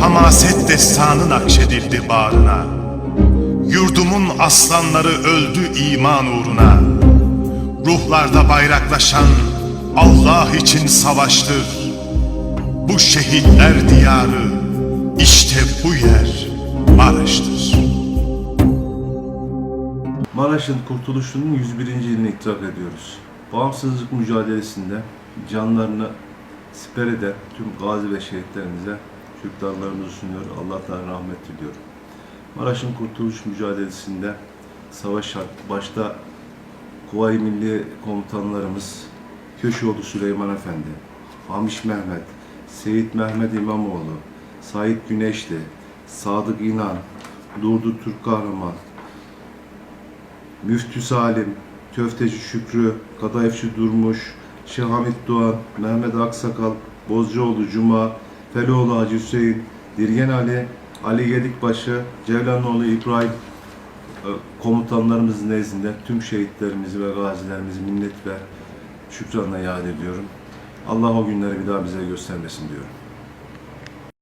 hamaset destanı nakşedildi bağrına. Yurdumun aslanları öldü iman uğruna. Ruhlarda bayraklaşan Allah için savaştır. Bu şehitler diyarı işte bu yer Maraş'tır. Maraş'ın kurtuluşunun 101. yılını itiraf ediyoruz. Bağımsızlık mücadelesinde canlarını siper eden tüm gazi ve şehitlerimize şükranlarımızı sunuyor. Allah'tan rahmet diliyorum. Maraş'ın kurtuluş mücadelesinde savaşan başta Kuvayi Milli Komutanlarımız Köşeoğlu Süleyman Efendi, Hamiş Mehmet, Seyit Mehmet İmamoğlu, Sait Güneşli, Sadık İnan, Durdu Türk Kahraman, Müftü Salim, Köfteci Şükrü, Kadayıfçı Durmuş, Şehamit Doğan, Mehmet Aksakal, Bozcuoğlu Cuma, Feloğlu Hacı Hüseyin, Dirgen Ali, Ali Gedikbaşı, Cevlanoğlu İbrahim e, komutanlarımızın nezdinde tüm şehitlerimizi ve gazilerimizi minnet ve şükranla yad ediyorum. Allah o günleri bir daha bize göstermesin diyorum.